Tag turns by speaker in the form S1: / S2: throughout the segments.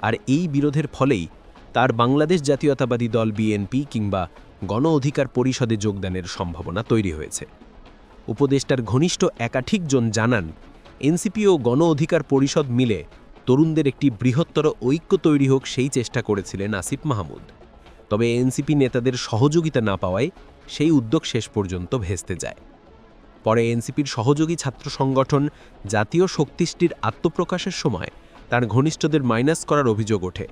S1: আর এই বিরোধের ফলেই তার বাংলাদেশ জাতীয়তাবাদী দল বিএনপি কিংবা গণ অধিকার পরিষদে যোগদানের সম্ভাবনা তৈরি হয়েছে। উপদেষ্টার ঘনিষ্ঠ একাধিকজন জানান, এনসিপি ও গণ অধিকার পরিষদ মিলে তরুণদের একটি বৃহত্তর ঐক্য তৈরি হোক সেই চেষ্টা করেছিলেন আসিফ মাহমুদ। তবে এনসিপি নেতাদের সহযোগিতা না পাওয়ায় সেই উদ্যোগ শেষ পর্যন্ত ভেস্তে যায়। পরে এনসিপির সহযোগী ছাত্র সংগঠন জাতীয় শক্তিষ্টির আত্মপ্রকাশের সময় তার ঘনিষ্ঠদের মাইনাস করার অভিযোগ ওঠে।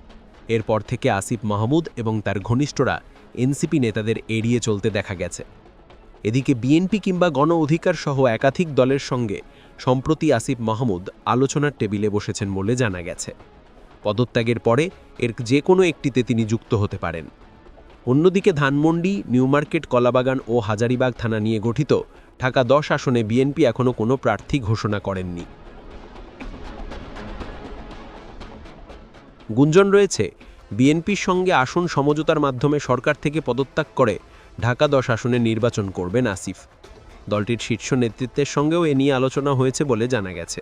S1: এরপর থেকে আসিফ মাহমুদ এবং তার ঘনিষ্ঠরা এনসিপি নেতাদের এড়িয়ে চলতে দেখা গেছে। এদিকে বিএনপি কিংবা গণ অধিকার সহ একাধিক দলের সঙ্গে সম্প্রতি আসিফ মাহমুদ আলোচনার টেবিলে বসেছেন বলে জানা গেছে। পদত্যাগের পরে এর যে কোনো একটিতে তিনি যুক্ত হতে পারেন। অন্যদিকে ধানমন্ডি নিউমার্কেট কলাবাগান ও হাজারিবাগ থানা নিয়ে গঠিত ঢাকা দশ আসনে বিএনপি এখনও কোনো প্রার্থী ঘোষণা করেননি। গুঞ্জন রয়েছে, বিএনপির সঙ্গে আসন সমঝোতার মাধ্যমে সরকার থেকে পদত্যাগ করে ঢাকা দশ আসনে নির্বাচন করবেন আসিফ। দলটির শীর্ষ নেতৃত্বের সঙ্গেও এ নিয়ে আলোচনা হয়েছে বলে জানা গেছে।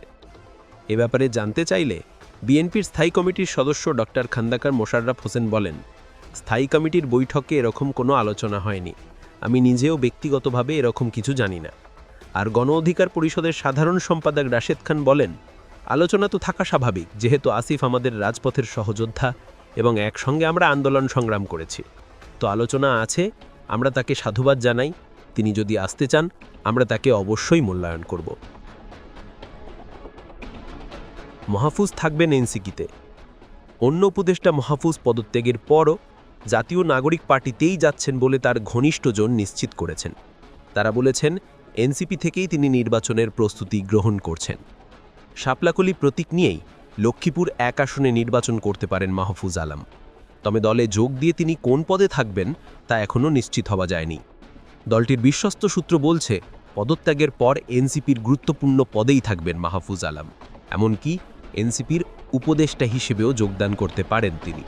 S1: এ ব্যাপারে জানতে চাইলে বিএনপির স্থায়ী কমিটির সদস্য ডক্টর খান্দাকার মোশাররফ হোসেন বলেন, স্থায়ী কমিটির বৈঠকে এরকম কোনো আলোচনা হয়নি। আমি নিজেও ব্যক্তিগতভাবে এরকম কিছু জানি না। আর গণ অধিকার পরিষদের সাধারণ সম্পাদক রাশেদ খান বলেন আলোচনা তো থাকা স্বাভাবিক, যেহেতু আসিফ আমাদের রাজপথের সহযোদ্ধা এবং একসঙ্গে আমরা আন্দোলন সংগ্রাম করেছি। তো আলোচনা আছে, আমরা তাকে সাধুবাদ জানাই, তিনি যদি আসতে চান, আমরা তাকে অবশ্যই মূল্যায়ন করব। মহাফুজ থাকবেন এনসিকিতে। অন্য উপদেষ্টা মহাফুজ পদত্যাগের পরও জাতীয় নাগরিক পার্টিতেই যাচ্ছেন বলে তার ঘনিষ্ঠজন নিশ্চিত করেছেন। তারা বলেছেন, এনসিপি থেকেই তিনি নির্বাচনের প্রস্তুতি গ্রহণ করছেন। শাপলাকলি প্রতীক নিয়েই লক্ষ্মীপুর এক আসনে নির্বাচন করতে পারেন মাহফুজ আলম। তবে দলে যোগ দিয়ে তিনি কোন পদে থাকবেন তা এখনও নিশ্চিত হওয়া যায়নি। দলটির বিশ্বস্ত সূত্র বলছে, পদত্যাগের পর এনসিপির গুরুত্বপূর্ণ পদেই থাকবেন মাহফুজ আলম। এমনকি এনসিপির উপদেষ্টা হিসেবেও যোগদান করতে পারেন তিনি।